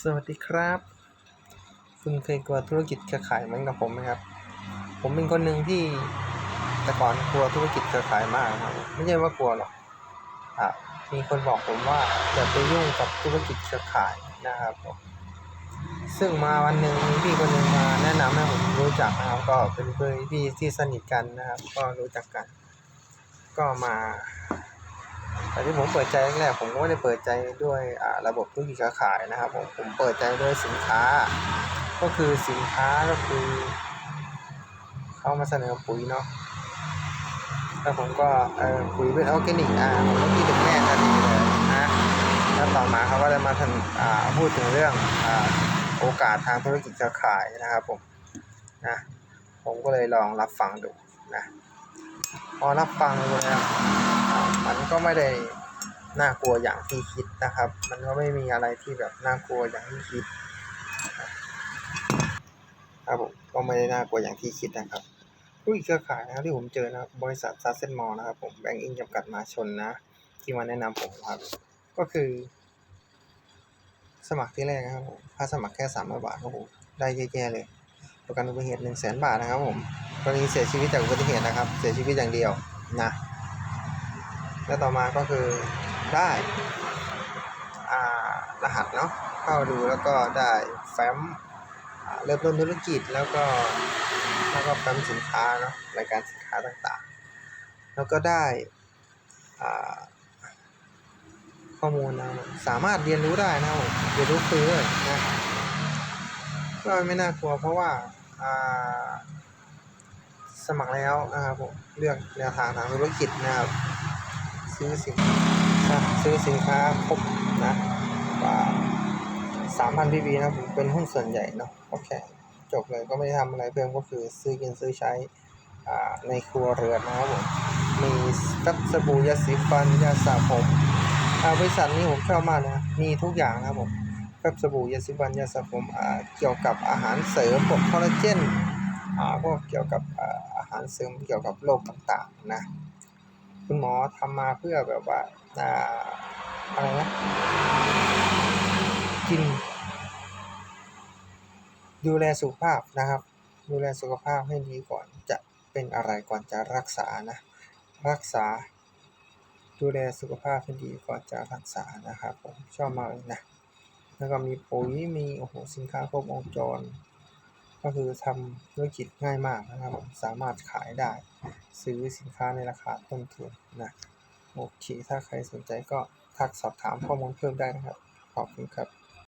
สวัสดีครับ คุณเคยกลัวธุรกิจเครือข่ายเหมือนกับผมไหมครับ ผมเป็นคนหนึ่งที่แต่ก่อนกลัวธุรกิจเครือข่ายมากครับไม่ใช่ว่ากลัวหรอกอะมีคนบอกผมว่าอย่าไปยุ่งกับธุรกิจเครือข่ายนะครับผมซึ่งมาวันหนึ่งมีพี่คนหนึ่งมาแนะนำให้ผมรู้จักนะครับ ก็เป็นเพื่อนพี่ที่สนิทกันนะครับ ก็รู้จักกัน ก็มา แต่ที่ผมเปิดใจแรกๆผมก็ไม่ได้เปิดใจด้วยระบบธุรกิจกาขายนะครับผมผมเปิดใจด้วยสินค้า ก็คือสินค้าก็คือเข้ามาเสนอปุ๋ยเนาะแล้วผมก็เออปุ๋ยเป็นออร์แกนิกอ่าผมก็คิดถึงแม่ทันทีเลยนะแล้วต่อมาเขาก็เลยมาทันอ่าพูดถึงเรื่องอ่าโอกาสทางธุรกิจกาขายนะครับผมนะผมก็เลยลองรับฟังดูนะพอรับฟังดูแล้ว มันก็ไม่ได้น่ากลัวอย่างที่คิดนะครับ มันก็ไม่มีอะไรที่แบบน่ากลัวอย่างที่คิดครับผมก็ไม่ได้น่ากลัวอย่างที่คิดนะครับธุรกิจเครือข่ายนะครับที่ผมเจอนะครับบริษัทซัสเซนมอลนะครับผมแบงก์อินจำกัดมาชนนะ ที่มาแนะนำผมครับ ก็คือ สมัครที่แรกนะครับผมค่าสมัครแค่สามร้อยบาทครับผมได้เยอะแยะเลย ประกันอุบัติเหตุหนึ่งแสนบาทนะครับผมกรณีเสียชีวิตจากอุบัติเหตุนะครับ เสียชีวิตอย่างเดียวนะ แล้วต่อมาก็คือได้รหัสเนาะเข้าดูแล้วก็ได้แฟ้มเริ่มต้นธุรกิจแล้วก็แล้วก็แฟ้มสินค้าเนาะรายการสินค้าต่างๆ แล้วก็ได้ข้อมูลนะสามารถเรียนรู้ได้นะผมเรียนรู้ฟรีเลยนะก็ไม่น่ากลัวเพราะว่าอ่าสมัครแล้วนะครับผมเลือกแนวทางทางธุรกิจนะครับ ซื้อสินค้าซื้อสินค้าครบนะกว่าสามพันพีบีนะผมเป็นหุ้นส่วนใหญ่เนาะโอเคจบเลยก็ไม่ได้ทำอะไรเพิ่มก็คือซื้อกินซื้อใช้ในครัวเรือนนะครับผมมีกับสบู่ยาสีฟันยาสระผมบริษัทนี้ผมชอบมากนะมีทุกอย่างนะครับผมกับสบู่ยาสีฟันยาสระผมเกี่ยวกับอาหารเสริมพวกคอลลาเจนพวกเกี่ยวกับอาอาหารเสริมเกี่ยวกับโรคต่างๆนะ คุณหมอทำมาเพื่อแบบว่าอ่าอะไรนะกิน ดูแลสุขภาพนะครับ ดูแลสุขภาพให้ดีก่อนจะเป็นอะไรก่อนจะรักษานะ รักษา ดูแลสุขภาพให้ดีก่อนจะรักษานะครับผมชอบมากเลยนะ แล้วก็มีปุ๋ยมีโอ้โหสินค้าครบวงจร ก็คือทำธุรกิจง่ายมากนะครับสามารถขายได้ ซื้อสินค้าในราคาต้นทุนนะโอเค ถ้าใครสนใจก็ทักสอบถามข้อมูลเพิ่มได้นะครับ ขอบคุณครับ